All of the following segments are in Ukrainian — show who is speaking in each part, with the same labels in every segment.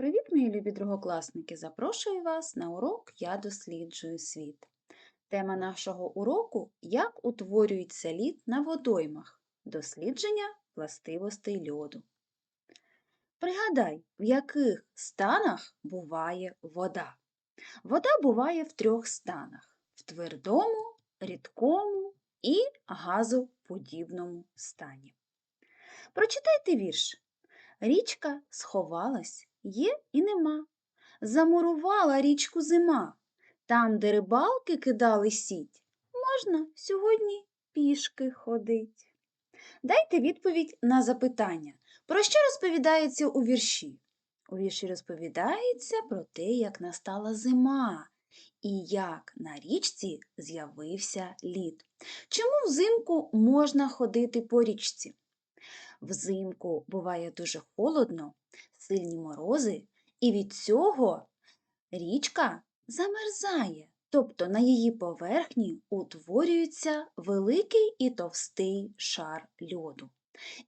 Speaker 1: Привіт, мої любі другокласники! Запрошую вас на урок Я досліджую світ. Тема нашого уроку Як утворюється лід на водоймах. Дослідження властивостей льоду. Пригадай, в яких станах буває вода. Вода буває в трьох станах: в твердому, рідкому і газоподібному стані. Прочитайте вірш. Річка сховалась, є і нема. Замурувала річку зима. Там, де рибалки кидали сіть, можна сьогодні пішки ходить. Дайте відповідь на запитання, про що розповідається у вірші? У вірші розповідається про те, як настала зима і як на річці з'явився лід. Чому взимку можна ходити по річці? Взимку буває дуже холодно, сильні морози, і від цього річка замерзає, тобто на її поверхні утворюється великий і товстий шар льоду.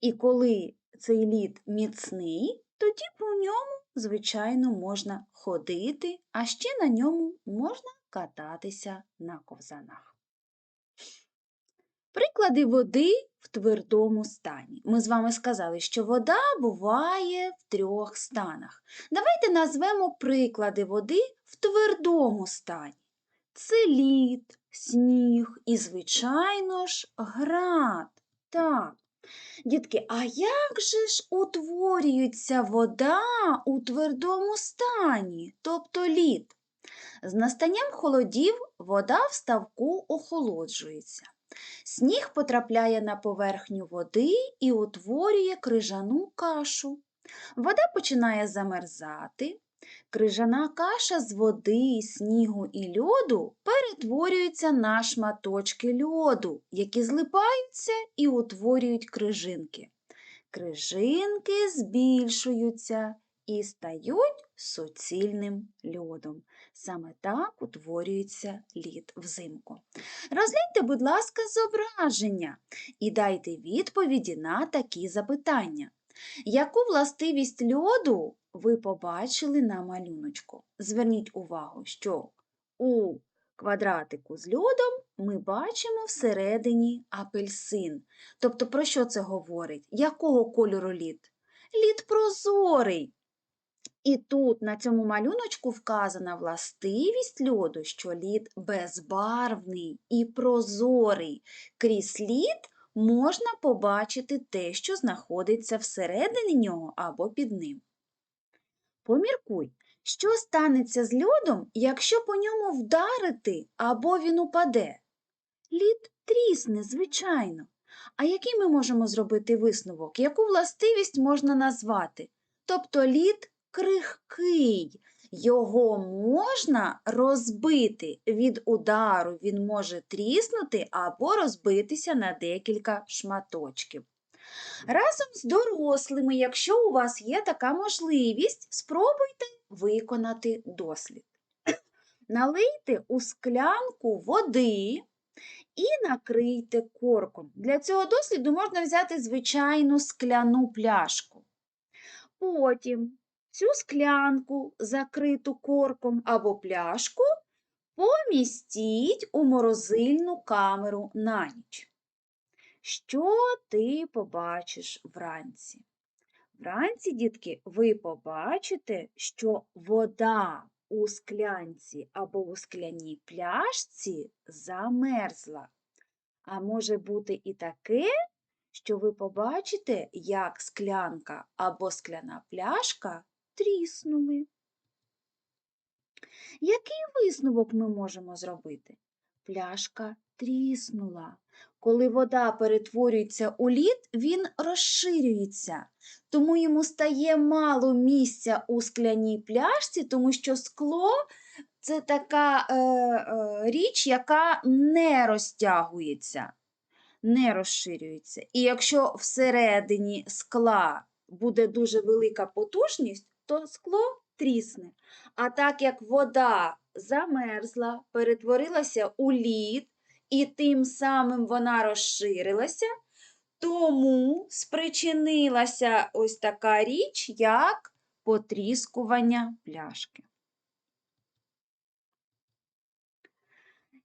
Speaker 1: І коли цей лід міцний, тоді по ньому, звичайно, можна ходити, а ще на ньому можна кататися на ковзанах. Приклади води в твердому стані. Ми з вами сказали, що вода буває в трьох станах. Давайте назвемо приклади води в твердому стані. Це лід, сніг і, звичайно ж, град. Так. Дітки, а як же ж утворюється вода у твердому стані, тобто лід? З настанням холодів вода в ставку охолоджується. Сніг потрапляє на поверхню води і утворює крижану кашу. Вода починає замерзати. Крижана каша з води, снігу і льоду перетворюється на шматочки льоду, які злипаються і утворюють крижинки. Крижинки збільшуються і стають суцільним льодом. Саме так утворюється лід взимку. Розгляньте, будь ласка, зображення і дайте відповіді на такі запитання. Яку властивість льоду ви побачили на малюночку? Зверніть увагу, що у квадратику з льодом ми бачимо всередині апельсин. Тобто, про що це говорить? Якого кольору лід? Лід прозорий. І тут на цьому малюночку вказана властивість льоду, що лід безбарвний і прозорий. Крізь лід можна побачити те, що знаходиться всередині нього або під ним. Поміркуй, що станеться з льодом, якщо по ньому вдарити або він упаде? Лід трісне, звичайно. А який ми можемо зробити висновок? Яку властивість можна назвати? Тобто лід крихкий, його можна розбити від удару, він може тріснути або розбитися на декілька шматочків. Разом з дорослими, якщо у вас є така можливість, спробуйте виконати дослід. Налийте у склянку води і накрийте корком. Для цього досліду можна взяти звичайну скляну пляшку. Потім цю склянку, закриту корком або пляшку, помістіть у морозильну камеру на ніч. Що ти побачиш вранці? Вранці, дітки, ви побачите, що вода у склянці або у скляній пляшці замерзла. А може бути і таке, що ви побачите, як склянка або скляна пляшка тріснули. Який висновок ми можемо зробити? Пляшка тріснула. Коли вода перетворюється у лід, він розширюється, тому йому стає мало місця у скляній пляшці, тому що скло це така е, е, річ, яка не розтягується, не розширюється. І якщо всередині скла буде дуже велика потужність, то скло трісне. А так як вода замерзла, перетворилася у лід, і тим самим вона розширилася, тому спричинилася ось така річ, як потріскування пляшки.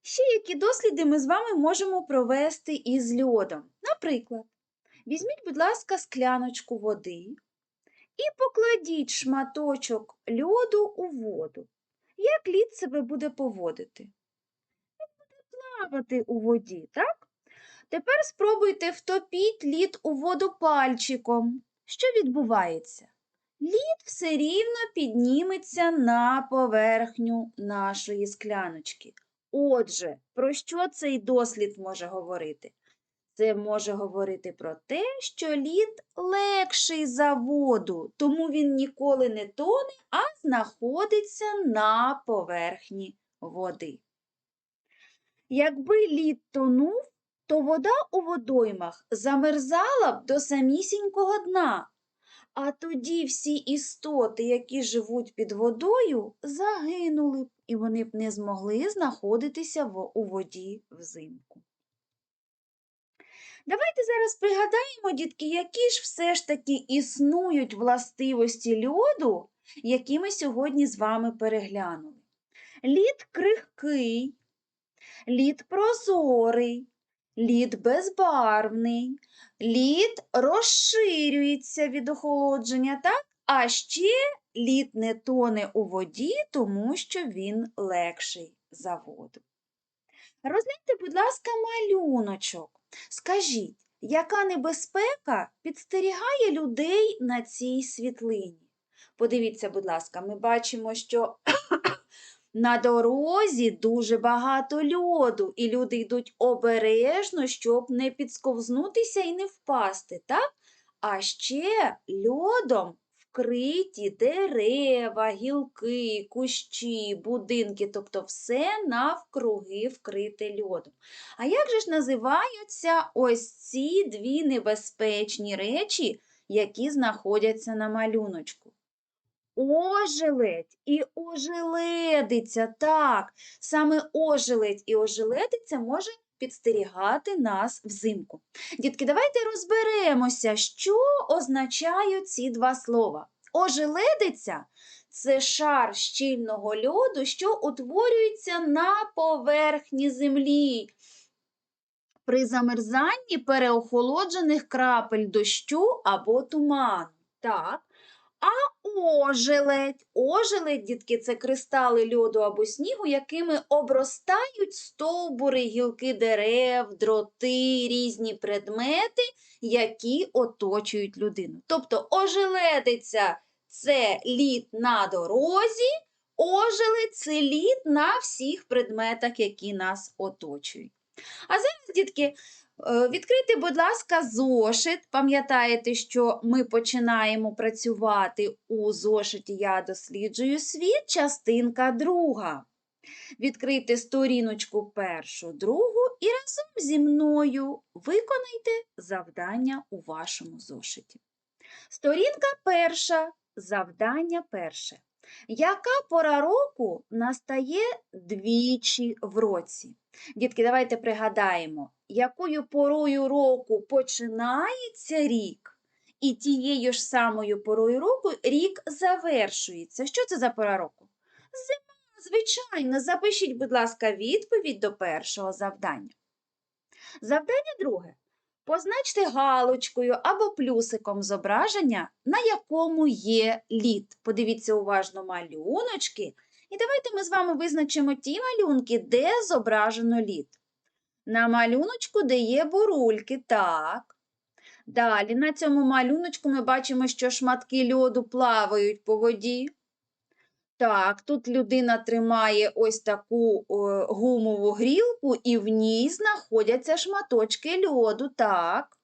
Speaker 1: Ще які досліди ми з вами можемо провести із льодом. Наприклад, візьміть, будь ласка, скляночку води і покладіть шматочок льоду у воду. Як лід себе буде поводити? Він буде плавати у воді, так? Тепер спробуйте втопіть лід у воду пальчиком. Що відбувається? Лід все рівно підніметься на поверхню нашої скляночки. Отже, про що цей дослід може говорити? Це може говорити про те, що лід легший за воду, тому він ніколи не тоне, а знаходиться на поверхні води. Якби лід тонув, то вода у водоймах замерзала б до самісінького дна, а тоді всі істоти, які живуть під водою, загинули б, і вони б не змогли знаходитися у воді взимку. Давайте зараз пригадаємо, дітки, які ж все ж таки існують властивості льоду, які ми сьогодні з вами переглянули. Лід крихкий, лід прозорий, лід безбарвний, лід розширюється від охолодження, так? А ще лід не тоне у воді, тому що він легший за воду. Розгляньте, будь ласка, малюночок. Скажіть, яка небезпека підстерігає людей на цій світлині? Подивіться, будь ласка, ми бачимо, що на дорозі дуже багато льоду, і люди йдуть обережно, щоб не підсковзнутися і не впасти, так? А ще льодом вкриті дерева, гілки, кущі, будинки, тобто все навкруги вкрите льодом. А як же ж називаються ось ці дві небезпечні речі, які знаходяться на малюночку? Ожеледь і ожеледиця. Так, саме ожеледь і ожеледиця може підстерігати нас взимку. Дітки, давайте розберемося, що означають ці два слова. Ожеледиця це шар щільного льоду, що утворюється на поверхні землі. При замерзанні переохолоджених крапель дощу або туману. Так. А ожеледь. Ожеледь, дітки, це кристали льоду або снігу, якими обростають стовбури, гілки дерев, дроти, різні предмети, які оточують людину. Тобто ожеледиця це лід на дорозі, ожеледь це лід на всіх предметах, які нас оточують. А зараз, дітки, е, відкрийте, будь ласка, зошит. Пам'ятаєте, що ми починаємо працювати у зошиті Я досліджую світ, частинка друга. Відкрийте сторіночку першу, другу і разом зі мною виконайте завдання у вашому зошиті. Сторінка перша, завдання перше. Яка пора року настає двічі в році? Дітки, давайте пригадаємо, якою порою року починається рік, і тією ж самою порою року рік завершується. Що це за пора року? Зима, звичайно, запишіть, будь ласка, відповідь до першого завдання. Завдання друге. Позначте галочкою або плюсиком зображення, на якому є лід. Подивіться уважно малюночки. І давайте ми з вами визначимо ті малюнки, де зображено лід. На малюночку, де є бурульки, так. Далі на цьому малюночку ми бачимо, що шматки льоду плавають по воді. Так, тут людина тримає ось таку е, гумову грілку, і в ній знаходяться шматочки льоду. Так.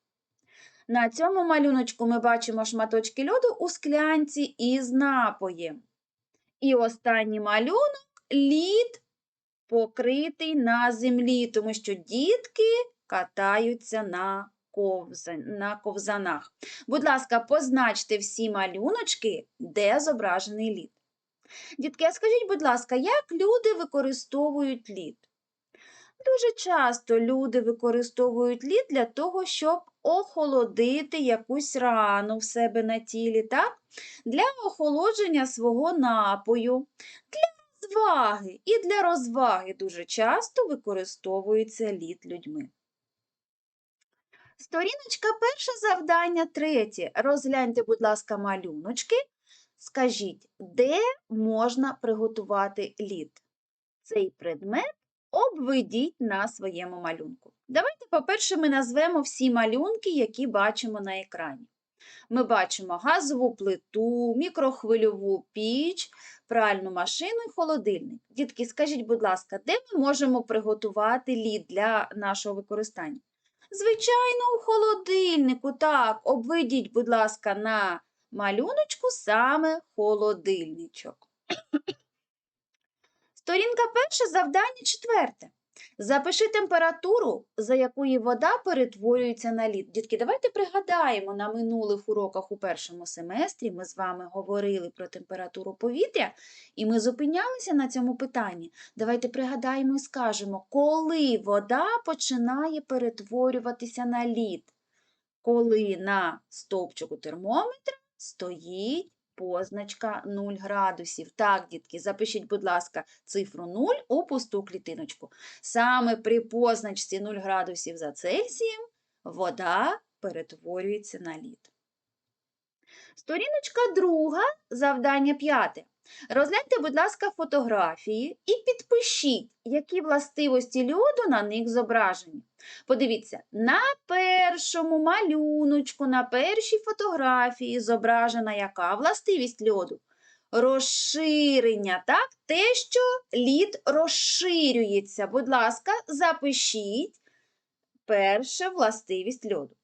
Speaker 1: На цьому малюночку ми бачимо шматочки льоду у склянці із напоєм. І останній малюнок лід покритий на землі, тому що дітки катаються на, ковзан, на ковзанах. Будь ласка, позначте всі малюночки, де зображений лід. Дітки, а скажіть, будь ласка, як люди використовують лід? Дуже часто люди використовують лід для того, щоб охолодити якусь рану в себе на тілі, так? Для охолодження свого напою, для розваги і для розваги дуже часто використовується лід людьми. Сторіночка перше завдання третє. Розгляньте, будь ласка, малюночки. Скажіть, де можна приготувати лід? Цей предмет обведіть на своєму малюнку. Давайте, по-перше, ми назвемо всі малюнки, які бачимо на екрані. Ми бачимо газову плиту, мікрохвильову піч, пральну машину і холодильник. Дітки, скажіть, будь ласка, де ми можемо приготувати лід для нашого використання? Звичайно, у холодильнику. Так, обведіть, будь ласка, на малюночку саме холодильничок. Сторінка перша, завдання четверте. Запиши температуру, за якої вода перетворюється на лід. Дітки, давайте пригадаємо, на минулих уроках у першому семестрі ми з вами говорили про температуру повітря, і ми зупинялися на цьому питанні. Давайте пригадаємо і скажемо, коли вода починає перетворюватися на лід, коли на стовпчику термометра стоїть позначка 0 градусів. Так, дітки, запишіть, будь ласка, цифру 0 у пусту клітиночку. Саме при позначці 0 градусів за Цельсієм вода перетворюється на лід. Сторіночка друга, завдання п'яте. Розгляньте, будь ласка, фотографії і підпишіть, які властивості льоду на них зображені. Подивіться, на першому малюночку, на першій фотографії зображена яка властивість льоду? Розширення, так? Те, що лід розширюється. Будь ласка, запишіть перша властивість льоду.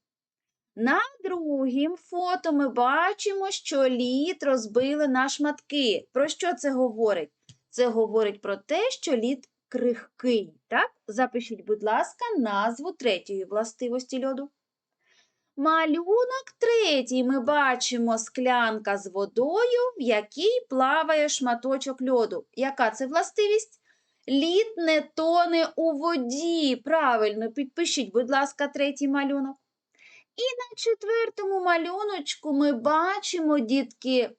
Speaker 1: На другім фото ми бачимо, що лід розбили на шматки. Про що це говорить? Це говорить про те, що лід крихкий. Так? Запишіть, будь ласка, назву третьої властивості льоду. Малюнок третій ми бачимо склянка з водою, в якій плаває шматочок льоду. Яка це властивість? Лід не тоне у воді. Правильно, підпишіть, будь ласка, третій малюнок. І на четвертому малюночку ми бачимо, дітки,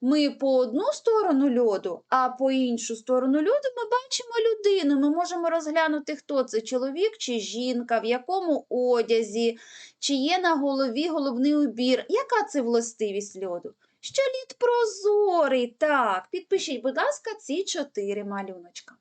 Speaker 1: ми по одну сторону льоду, а по іншу сторону льоду ми бачимо людину. Ми можемо розглянути, хто це чоловік чи жінка, в якому одязі, чи є на голові головний убір. Яка це властивість льоду? Що лід прозорий. Так, підпишіть, будь ласка, ці чотири малюночка.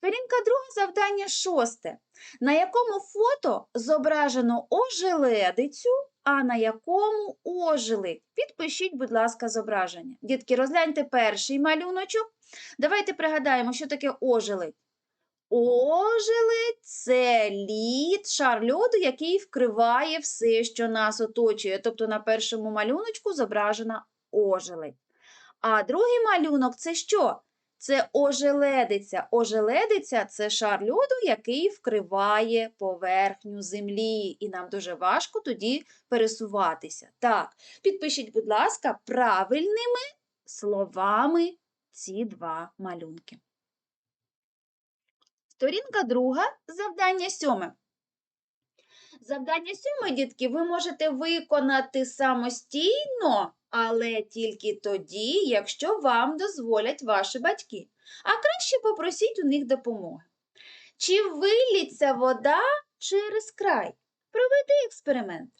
Speaker 1: Сторінка друга завдання шосте. На якому фото зображено ожеледицю, а на якому ожеледь? Підпишіть, будь ласка, зображення. Дітки, розгляньте перший малюночок. Давайте пригадаємо, що таке ожеледь. Ожеледь – це лід, шар льоду, який вкриває все, що нас оточує. Тобто на першому малюночку зображена ожеледь. А другий малюнок це що? Це ожеледиця. Ожеледиця це шар льоду, який вкриває поверхню землі, і нам дуже важко тоді пересуватися. Так, підпишіть, будь ласка, правильними словами ці два малюнки. Сторінка друга, завдання сьоме. Завдання сьоме, дітки, ви можете виконати самостійно, але тільки тоді, якщо вам дозволять ваші батьки. А краще попросіть у них допомоги. Чи виліться вода через край? Проведи експеримент.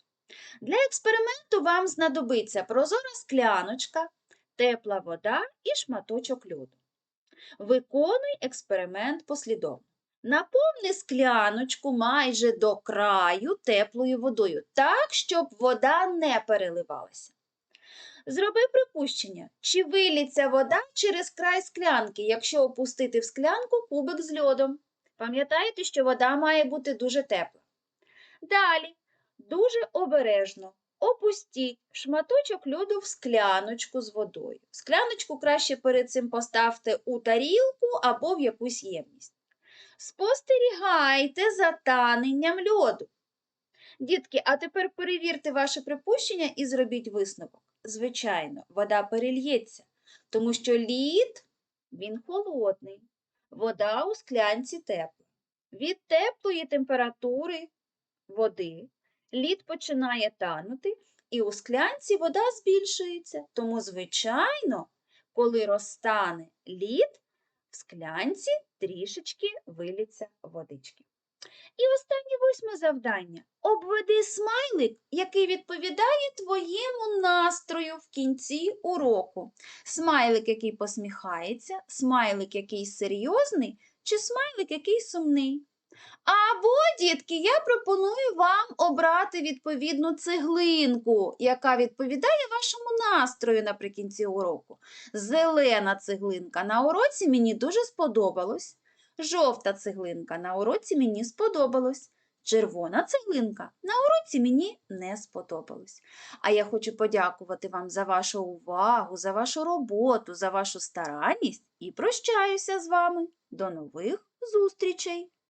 Speaker 1: Для експерименту вам знадобиться прозора скляночка, тепла вода і шматочок льоду. Виконуй експеримент послідовно. Наповни скляночку майже до краю теплою водою, так, щоб вода не переливалася. Зроби припущення, чи виліться вода через край склянки, якщо опустити в склянку кубик з льодом. Пам'ятайте, що вода має бути дуже тепла. Далі, дуже обережно опустіть шматочок льоду в скляночку з водою. Скляночку краще перед цим поставте у тарілку або в якусь ємність. Спостерігайте за таненням льоду. Дітки, а тепер перевірте ваше припущення і зробіть висновок. Звичайно, вода перельється, тому що лід він холодний, вода у склянці тепла. Від теплої температури води лід починає танути, і у склянці вода збільшується. Тому, звичайно, коли розтане лід, в склянці трішечки виліться водички. І останнє восьме завдання. Обведи смайлик, який відповідає твоєму настрою в кінці уроку. Смайлик, який посміхається, смайлик, який серйозний, чи смайлик, який сумний. Або, дітки, я пропоную вам обрати відповідну цеглинку, яка відповідає вашому настрою наприкінці уроку. Зелена цеглинка на уроці мені дуже сподобалось. Жовта цеглинка на уроці мені сподобалось. Червона цеглинка на уроці мені не сподобалось. А я хочу подякувати вам за вашу увагу, за вашу роботу, за вашу старанність і прощаюся з вами. До нових зустрічей!